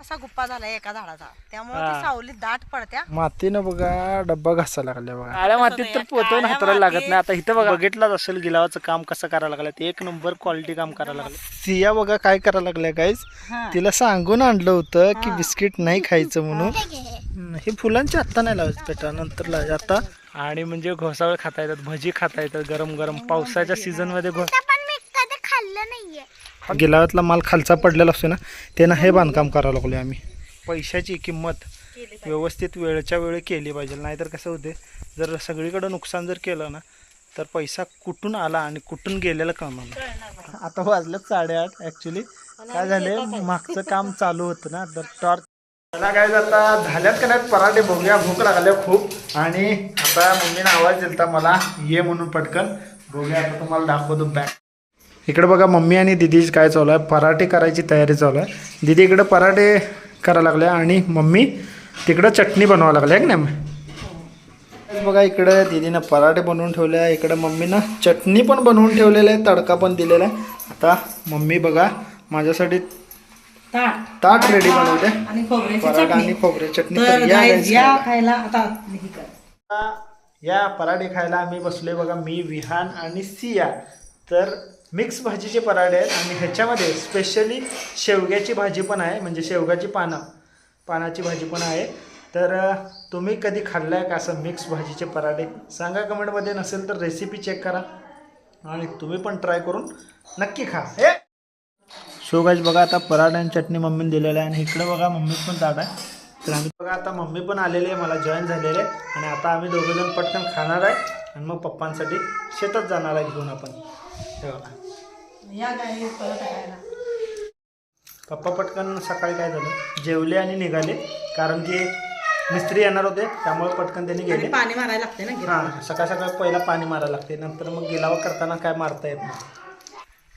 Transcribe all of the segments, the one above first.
असा गुप्पा झाला एका झाडाचा. त्यामुळे हा. ती सावली दाट पडत्या. मातीनं बघा डब्बा घासायला लागल्या बघा. कसं मातीत तर पोतून हाताला लागत नाही. आता इथं बघा. बघितलाच असेल गिलावाचं काम कसं करायला लागलं एक नंबर क्वालिटी काम करायला लागलं सिया बघा काय करायला लागल्या गाईज हा. तिला सांगून आणलं होतं की बिस्किट नाही खायचं म्हणून. हे. फुलांची आत्ता नाही लावायचं पेटा नंतर लावायचं. आता आणि म्हणजे घोसावळ खाता येतात भजी खाता येतात गरम गरम पावसाच्या सीझनमध्ये घो पण मी कधी खाल्लं नाहीये. गिलावातला माल खालचा पडलेला असतो ना त्यांना हे बांधकाम करावं लागलो आम्ही. पैशाची किंमत व्यवस्थित वेळच्या वेळी केली पाहिजे. नाहीतर कसं होते जर सगळीकडं नुकसान जर केलं ना तर पैसा कुठून आला आणि कुठून गेलेला कळणार आता वाजलं साडेआठ ॲक्च्युली काय झाले मागचं काम चालू होतं ना तर टॉर्च मला काय आता झाल्यात का नाही पराठे? बघूया भूक लागल्या खूप. आणि आता मम्मीने आवाज दिलता मला ये म्हणून पटकन. बघूया आता तुम्हाला दाखवतो बॅग इकडे बघा मम्मी आणि दिदी काय चालू आहे? पराठे करायची तयारी चालू आहे. दिदी इकडे पराठे करायला लागल्या आणि मम्मी तिकडं चटणी बनवावं लागल्या आहे की नाही? बघा इकडे दिदीनं पराठे बनवून ठेवले आहे. इकडे मम्मीनं चटणी पण बनवून ठेवलेलं आहे तडका पण दिलेला आहे. आता मम्मी बघा माझ्यासाठी ताट. ताट रेडी बनवते. आणि खोबऱ्याची पराठा चटणी. आणि खोबरे चटणी या खायला. खायला आता हे कर. या पराठे खायला आम्ही बसलोय बघा मी विहान आणि सिया. तर मिक्स भाजीचे पराठे आहेत आणि ह्याच्यामध्ये स्पेशली शेवग्याची भाजी पण आहे म्हणजे शेवगाची पानं पानाची भाजी पण आहे. तर तुम्ही कधी खाल्लाय का असं मिक्स भाजीचे पराठे? सांगा कमेंटमध्ये नसेल तर रेसिपी चेक करा. आणि तुम्ही पण ट्राय करून नक्की खा. हे! सो गाईज बघा आता पराठा आणि चटणी मम्मीने दिलेलं आहे. आणि इकडे बघा मम्मी पण ताट आहे. तर आम्ही बघा आता मम्मी पण आलेली आहे मला जॉईन झालेले आहे. आणि आता आम्ही दोघंजण पटकन खाणार आहे. आणि मग पप्पांसाठी शेतात जाणार आहे घेऊन आपण. या परत. पप्पा पटकन सकाळी काय झालं? जेवले आणि निघाले. कारण की मिस्त्री येणार होते त्यामुळे पटकन त्यांनी गेले. पाणी मारायला लागते ना. हां सकाळ सकाळ पहिला पाणी मारायला लागते नंतर मग गिलावा करताना काय मारता येत नाही.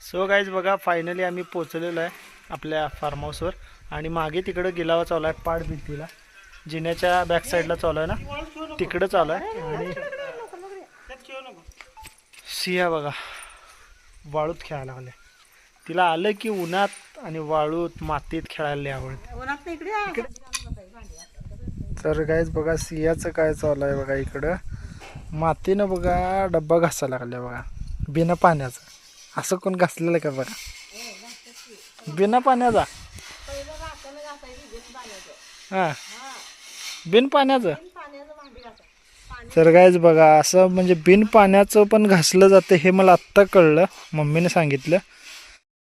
सो गाईज बघा फायनली आम्ही पोचलेलो आहे आपल्या फार्म हाऊसवर आणि मागे तिकडं गिलावा चालू आहे पाड भिंतीला. जिन्याच्या बॅक साईडला चालू आहे ना? तिकडं चालू आहे. आणि सिया बघा. वाळूत खेळायला लागले. तिला आलं की उन्हात आणि वाळूत मातीत खेळायला आवडते. तर काहीच बघा सियाचं काय चालू आहे बघा इकडं. मातीनं बघा डब्बा घासायला लागल्या बघा. बिना पाण्याचं. असं कोण घासलेलं का बघा? बिना पाण्याचा? हा. बिन पाण्याचं? तर कायच बघा असं म्हणजे बिन पाण्याचं पण घासलं जातं हे मला आत्ता कळलं. मम्मीने सांगितलं.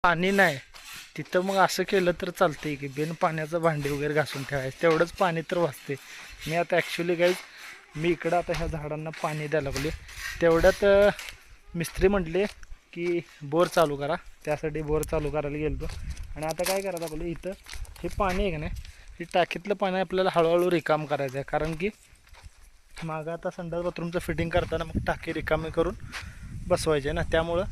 पाणी नाही. तिथं मग असं केलं तर चालतंय की बिन पाण्याचं भांडी वगैरे घासून ठेवायचं. तेवढंच पाणी तर वाचते मी आता ॲक्च्युली गाईज मी इकडं आता ह्या झाडांना पाणी द्यायला लागले तेवढ्यात मिस्त्री म्हटले की बोर चालू करा. त्यासाठी बोर चालू करायला गेलो आणि आता काय करायला लागलो इथं हे पाणी आहे का नाही हे टाकीतलं पाणी आपल्याला हळूहळू रिकाम करायचं आहे कारण की मागं आता संडास बाथरूमचं फिटिंग करताना मग टाकी रिकामी करून बसवायचे ना. त्यामुळं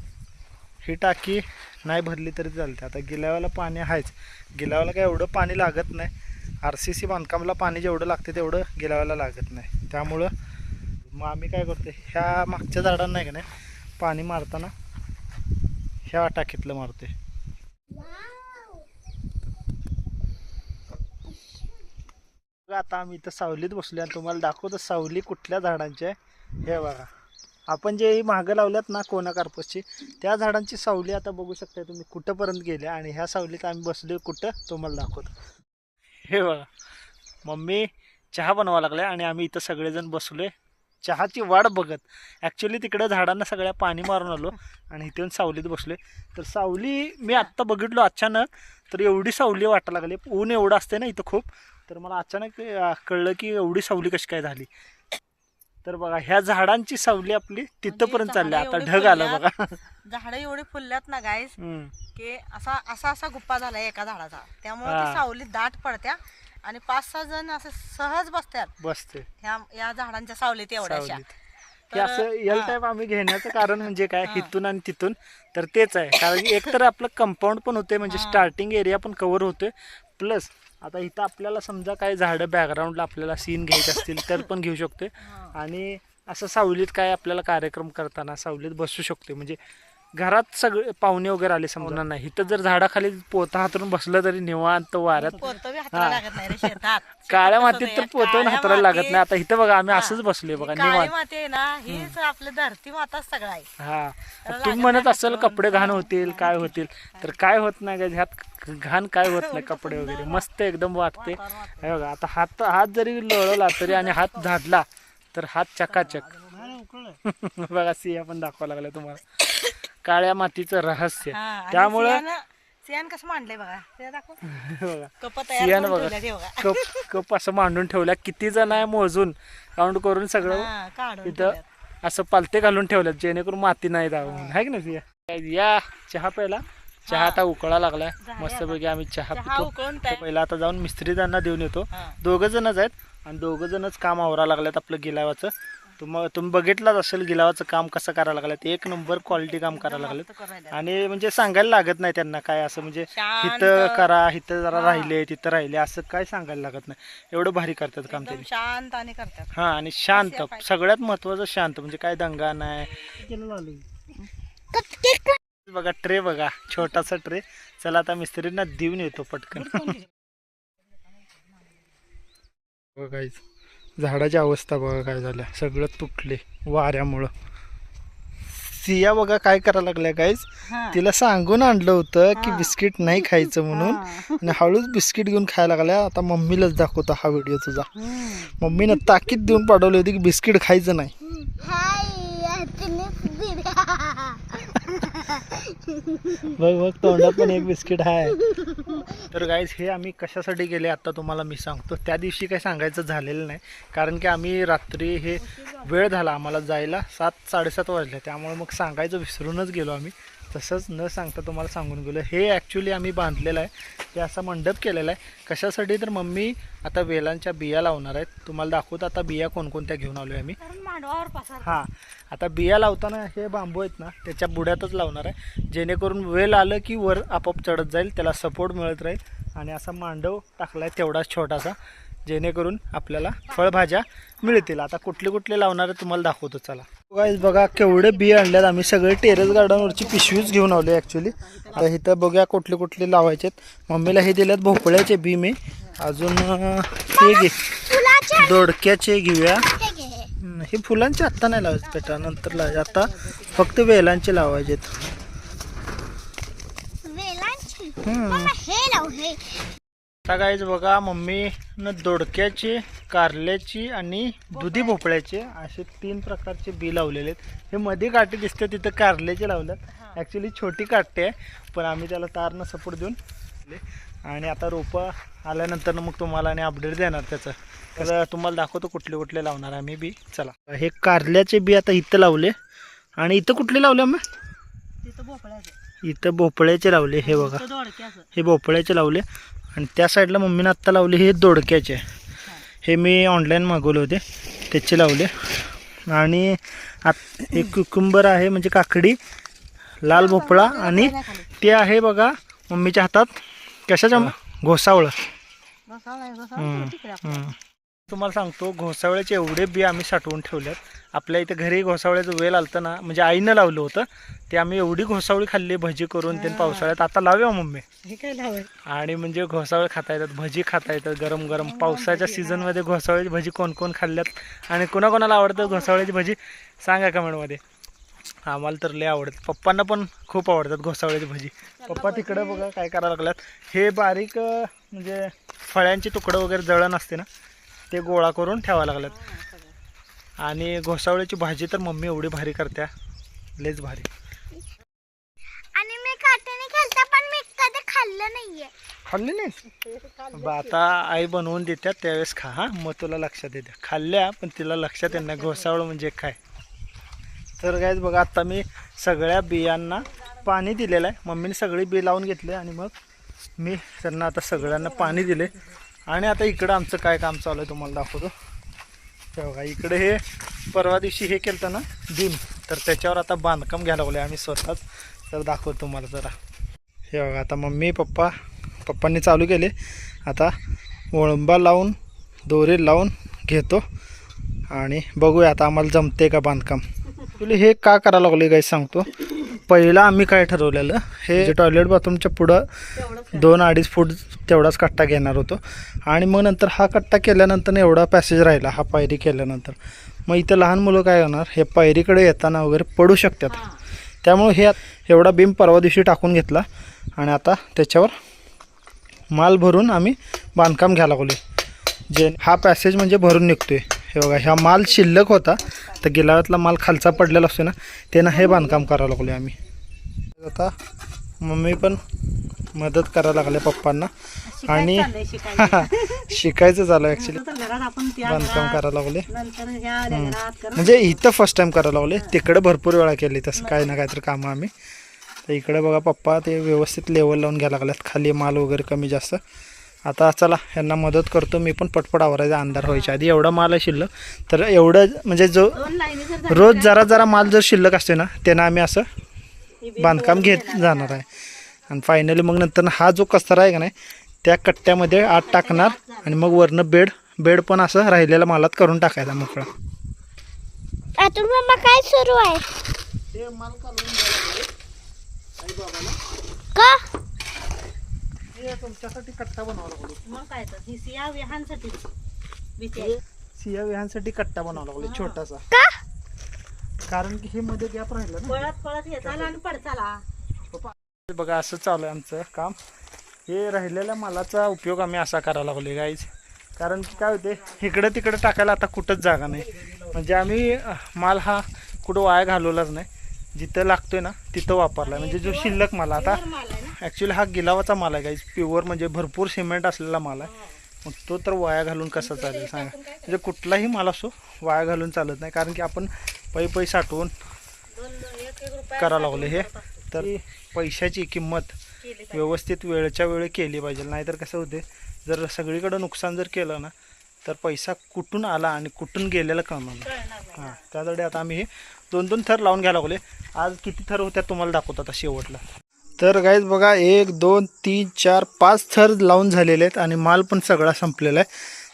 ही टाकी नाही भरली तरी चालते. आता गिलावाला पाणी आहेच. गिलावाला काय एवढं पाणी लागत नाही. आर सी सी बांधकामला पाणी जेवढं लागते तेवढं गिलावाला लागत नाही. त्यामुळं मग आम्ही काय करतो ह्या मागच्या झाडांना नाही का नाही पाणी मारताना ह्या टाकीतलं मारते आता आम्ही इथं सावलीत बसलो आणि तुम्हाला दाखवतो सावली कुठल्या झाडांची आहे. हे बघा. आपण जे मागं लावल्यात ना कोना कार्पसची त्या झाडांची सावली आता बघू शकता तुम्ही कुठंपर्यंत गेल्या आणि ह्या सावलीत आम्ही बसलो कुठं तुम्हाला दाखवतो. हे बघा. मम्मी चहा बनवा लागल्या आणि आम्ही इथं सगळेजण बसलोय. चहाची वाट बघत. ॲक्च्युली तिकडं झाडांना सगळ्या पाणी मारून आलो आणि इथे सावलीत बसलोय. तर सावली मी आत्ता बघितलो अचानक तर एवढी सावली वाटायला लागली. ऊन एवढं असते ना इथं खूप. तर मला अचानक कळलं की एवढी सावली कशी काय झाली. तर बघा ह्या झाडांची सावली आपली तिथपर्यंत चालली. झाडं आता ढग आलं. बघा. झाडं एवढी फुलल्यात ना हम्म. की असा असा असा गुप्पा झाला एका झाडाचा. त्यामुळे सावली दाट पडत्या आणि पाच सहा जण असे सहज बसतात बसते ह्या या झाडांच्या सावलीत तर, असं एल. टाईप आम्ही घेण्याचं कारण म्हणजे काय? इथून आणि तिथून. तर तेच आहे. कारण की एक तर आपलं कंपाऊंड पण होते म्हणजे स्टार्टिंग एरिया पण कव्हर होते प्लस आता इथं आपल्याला समजा काय झाडं बॅकग्राऊंडला आपल्याला सीन घ्यायचे असतील तर पण घेऊ शकते आणि असं सावलीत काय आपल्याला कार्यक्रम करताना सावलीत बसू शकते म्हणजे घरात सगळे पाहुणे वगैरे आले समजणार नाही इथं जर झाडाखाली पोता हातरून बसलं तरी निवांत वाऱ्यात. काळ्या मातीत तर ते पोतं काळ्या हाताला लागत नाही. आता इथं बघा आम्ही हा. असंच बसलोय बघा ही निवांत. आपलं धरती माता सगळं आहे. हा. तुम्ही म्हणत असेल. कपडे घाण होतील काय होतील. तर काय होत नाही ह्यात घाण काय होत नाही कपडे वगैरे? मस्त एकदम वाटते हे बघा आता हात हात जरी लोळवला तरी आणि हात झाडला तर हात चकाचक. बघा सिया पण दाखवा लागला तुम्हाला. काळ्या मातीचं रहस्य. त्यामुळं सियानं- कसं मांडलंय बघा? कप सियान बघा कप कप असं मांडून ठेवल्या. किती जण आहे मोजून काउंट करून सगळं इथं. असं पालते घालून ठेवल्यात जेणेकरून माती नाही म्हणून. आहे की नाही सिया? या चहा प्यायला. चहा आता उकळा लागलाय. झाले मस्त आता. पैकी आम्ही चहा पितो. उकळून तर पहिला आता जाऊन मिस्त्री त्यांना देऊन येतो. दोघं जणच आहेत आणि दोघं जणच काम आवरा लागल्यात आपलं गिलावाचं. तुम तुम्ही बघितलाच असेल गिलावाचं काम कसं करायला लागल्यात. एक नंबर क्वालिटी काम करायला करायल्यात. आणि म्हणजे सांगायला लागत नाही त्यांना काय असं म्हणजे. इथं करा इथं जरा हा. राहिले तिथं राहिले असं काय सांगायला लागत नाही. एवढं भारी करतात काम ते शांत आणि करतात. हा आणि शांत. सगळ्यात महत्वाचं शांत. म्हणजे काय दंगा नाही. बघा ट्रे बघा छोटासा ट्रे. चला आता मिस्त्रींना देऊन येतो पटकन. बघा झाडाची अवस्था बघा काय झाल्या. सगळं तुटले वाऱ्यामुळं. सिया बघा काय करायला लागल्या गाईज हा. तिला सांगून आणलं होतं की. बिस्किट नाही खायचं म्हणून. आणि हळूच बिस्किट घेऊन खायला लागल्या. आता मम्मीलाच दाखवतो हा व्हिडिओ तुझा. मम्मीनं ताकीद देऊन पाठवली होती की बिस्किट खायचं नाही. हाय तिने दिल्या बघ बघ तोंडात पण एक बिस्किट आहे तर गाईज हे आम्ही कशासाठी गेले आता तुम्हाला मी सांगतो. त्या दिवशी काही सांगायचं झालेलं नाही. कारण की आम्ही रात्री हे वेळ झाला आम्हाला जायला. सात साडेसात वाजले. त्यामुळे मग सांगायचं विसरूनच गेलो आम्ही. तसंच न सांगता तुम्हाला सांगून गेलो हे ॲक्च्युली आम्ही बांधलेलं आहे हे असा मंडप केलेला आहे. कशासाठी तर मम्मी आता वेलांच्या बिया लावणार आहेत. तुम्हाला दाखवतो आता बिया कोणकोणत्या घेऊन आलो आहे आम्ही हां आता बिया लावताना हे बांबू आहेत ना त्याच्या बुड्यातच लावणार आहे. जेणेकरून वेल आलं की वर आपोआप चढत जाईल त्याला सपोर्ट मिळत राहील. आणि असा मांडव टाकला आहे तेवढाच छोटासा जेणेकरून आपल्याला फळभाज्या मिळतील. आता कुठले कुठले लावणार आहे तुम्हाला दाखवतो चला. गाईज बघा केवढे बी आणल्यात. आम्ही सगळे टेरेस गार्डनवरची पिशवीच घेऊन आलो ॲक्च्युली तर इथं बघूया कुठले कुठले लावायचे मम्मीला हे दिलेत भोपळ्याचे बी मी. अजून हे घे. दोडक्याचे घेऊया. हे फुलांचे आत्ता नाही लावायचे पेटा नंतर लावायचे. आता फक्त वेलांचे लावायचे. मम्मा आता गाईज बघा मम्मीनं दोडक्याची कारल्याची आणि दुधी भोपळ्याचे असे तीन प्रकारचे बी लावलेले आहेत. हे मध्ये काटे दिसते तिथं कारल्याचे लावल्यात. ॲक्च्युली छोटी काटे आहे पण आम्ही त्याला तारनं सपोर्ट देऊन आणि आता रोपं आल्यानंतर मग तुम्हाला आणि अपडेट देणार त्याचं. तर तुम्हाला दाखवतो कुठले कुठले लावणार आम्ही बी. चला. हे कारल्याचे बी आता इथं लावले. आणि इथं कुठले लावले भोपळ्याचं. इथं भोपळ्याचे लावले हे बघा. हे भोपळ्याचे लावले. आणि त्या साईडला मम्मीनं आत्ता लावले हे दोडक्याचे. हे मी ऑनलाईन मागवले होते. त्याचे लावले. आणि आत एक कुकुंबर आहे म्हणजे काकडी लाल भोपळा आणि ते आहे बघा मम्मीच्या हातात. कशाच्या? घोसावळं. तुम्हाला सांगतो घोसावळ्याचे एवढे बी आम्ही साठवून ठेवल्यात. आपल्या इथे घरी घोसावळ्याचं वेल आलतं ना म्हणजे आईनं लावलं होतं. ते आम्ही एवढी घोसावळी खाल्ली भजी करून ते पावसाळ्यात. आता लावूया मम्मी. हे काय लावाय? आणि म्हणजे घोसावळे खाता येतात भजी खाता येतात गरम गरम. पावसाच्या सीझनमध्ये घोसावळ्याची भजी कोण कोण खाल्ल्यात? आणि कोणाकोणाला आवडतं घोसावळ्याची भजी? सांगा कमेंटमध्ये आम्हाला तर लय आवडत. पप्पांना पण खूप आवडतात घोसावळ्याची भजी. पप्पा तिकडे बघा काय करायला लागल्यात. हे बारीक म्हणजे फळ्यांची तुकडं वगैरे जळण असते ना ते गोळा करून ठेवायला लागल्यात आणि घोसावळ्याची भाजी तर मम्मी एवढी भारी करत्या. लयच भारी. आणि मी काट्याने खेळता पण मी कधी खाल्लं नाहीये. खाल्ली नाही बा आता आई बनवून देतात त्यावेळेस खा हा? मग तुला लक्षात येते खाल्ल्या पण तिला लक्षात येत नाही घोसावळ म्हणजे काय? तर काय बघा आता मी सगळ्या बियांना पाणी दिलेलं आहे. मम्मीने सगळी बी लावून घेतले आणि मग मी त्यांना आता सगळ्यांना पाणी दिले आणि आता इकडं आमचं काय काम चालू आहे तुम्हाला दाखवतो. हे बघा इकडे हे परवा दिवशी हे केलं ना बीम तर त्याच्यावर आता बांधकाम घ्यायला लागलो आम्ही स्वतःच. तर दाखवतो तुम्हाला जरा. हे बघा आता मम्मी पप्पा पप्पांनी चालू केले. आता वळंबा लावून दोरे लावून घेतो. आणि बघूया आता आम्हाला जमते का बांधकाम. तुला हे का करायला लागले काय सांगतो. पहिला आम्ही काय ठरवलेलं हे जे टॉयलेट बाथरूमच्या पुढं दोन अडीच फूट तेवढाच कट्टा घेणार होतो. आणि मग नंतर हा कट्टा केल्यानंतर एवढा पॅसेज राहिला हा पायरी केल्यानंतर. मग इथं लहान मुलं काय होणार हे पायरीकडे येताना वगैरे पडू शकतात. त्यामुळे हे एवढा बीम परवा दिवशी टाकून घेतला आणि आता त्याच्यावर माल भरून आम्ही बांधकाम घ्यायला लागलो जे हा पॅसेज म्हणजे भरून निघतोय. हे बघा ह्या माल शिल्लक होता. तर गिलावातला माल खालचा पडलेला असतो ना त्यानं हे बांधकाम करायला लागलो आम्ही. आता मम्मी पण मदत करायला लागले पप्पांना. आणि शिकायचं. झालं ॲक्च्युली बांधकाम करायला लागले म्हणजे इथं फर्स्ट टाइम करायला लागले तिकडे भरपूर वेळा केली तसं काय ना काहीतरी कामं आम्ही. तर इकडे बघा पप्पा ते व्यवस्थित लेवल लावून घ्यायला लागल्यात. खाली माल वगैरे कमी जास्त. आता चला यांना मदत करतो. मी पण पटपट आवरायचा अंधार व्हायच्या आधी. एवढा माल आहे शिल्लक. तर एवढं म्हणजे जो रोज जरा जरा माल जर शिल्लक असते ना त्यानं आम्ही असं बांधकाम घेत जाणार आहे. आणि फायनली मग नंतर हा जो कचरा आहे का नाही त्या कट्ट्यामध्ये आत टाकणार आणि मग वरनं बेड बेड पण असं राहिलेल्या मालात करून टाकायचा मोकळा. अतुल मामा काय सुरू आहे? का? तुमच्यासाठी कट्टा बनवावा मग काय तर ही सिया विहांसाठी आहे. सिया विहांसाठी कट्टा बनवावा लागलो छोटासा. का? कारण की हे मध्ये गॅप राहिलं ना. पळत पळत येताला आणि पडचाला बघा असं चालू आहे आमचं काम. हे राहिलेल्या मालाचा उपयोग आम्ही असा करायला लागलो गाईज कारण की काय होते इकडं तिकडं टाकायला आता कुठंच जागा नाही. म्हणजे आम्ही माल हा कुठं वाया घालवलाच नाही. जिथं लागतोय ना तिथं वापरला म्हणजे जो शिल्लक माल आता ॲक्च्युली हा गिलावाचा माल आहे गाईज प्युअर म्हणजे भरपूर सिमेंट असलेला माल आहे. मग तो तर वाया घालून कसा चालेल सांगा. म्हणजे कुठलाही माल असो वाया घालून चालत नाही. कारण की आपण पै पै साठवून करावं लागलं हे. तर पैशाची किंमत व्यवस्थित वेळच्या वेळी केली पाहिजे. नाहीतर कसं होते जर सगळीकडं नुकसान जर केलं ना तर पैसा कुठून आला आणि कुठून गेलेला कळणार हां त्यासाठी आता आम्ही हे दोन दोन थर लावून घ्यायला लागले आज किती थर होत्या तुम्हाला दाखवतो आता शेवटला. तर गाईज बघा एक दोन तीन चार पाच थर लावून झालेले आहेत आणि माल पण सगळा संपलेला आहे.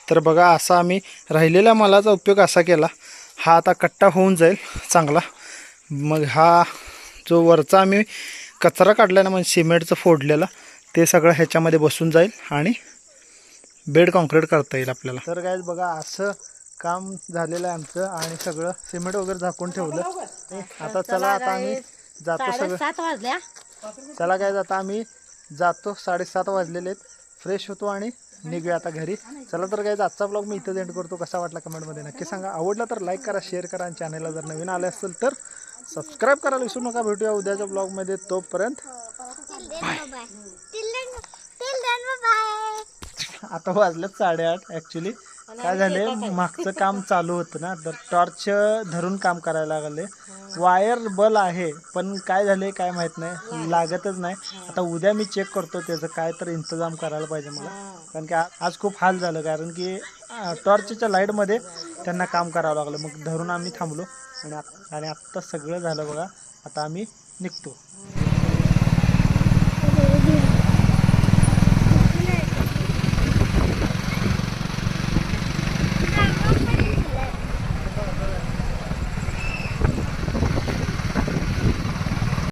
तर बघा असा आम्ही राहिलेल्या मालाचा उपयोग असा केला. हा आता कट्टा होऊन जाईल चांगला. मग हा जो वरचा आम्ही कचरा काढला ना म्हणजे सिमेंटचं फोडलेला ते सगळं ह्याच्यामध्ये बसून जाईल आणि बेड कॉन्क्रीट करता येईल आपल्याला. तर काय बघा असं काम झालेलं आहे आमचं आणि सगळं सिमेंट वगैरे झाकून ठेवलं. आता चला आता आम्ही जातो सगळं. सात वाजल्या. चला काय जाता आम्ही जातो. साडेसात वाजलेले आहेत. फ्रेश होतो आणि निघूया आता घरी. चला तर काय आजचा ब्लॉग मी इथं एंड करतो. कसा वाटला कमेंटमध्ये नक्की सांगा. आवडला तर लाईक करा शेअर करा आणि चॅनलला जर नवीन आले असेल तर सबस्क्राईब करायला विसरू नका. भेटूया उद्याच्या ब्लॉगमध्ये तोपर्यंत आता वाजलं साडेआठ ॲक्च्युली काय झाले? मागचं काम चालू होतं ना. तर टॉर्च धरून काम करायला लागले. वायर बल आहे पण काय झाले काय माहीत नाही. लागतच नाही. आता उद्या मी चेक करतो त्याचं काय तर इंतजाम करायला पाहिजे मला. कारण की आज खूप हाल झालं. कारण की टॉर्चच्या लाईटमध्ये त्यांना काम करावं लागलं. मग धरून आम्ही थांबलो. आणि आणि आत्ता सगळं झालं बघा. आता आम्ही निघतो.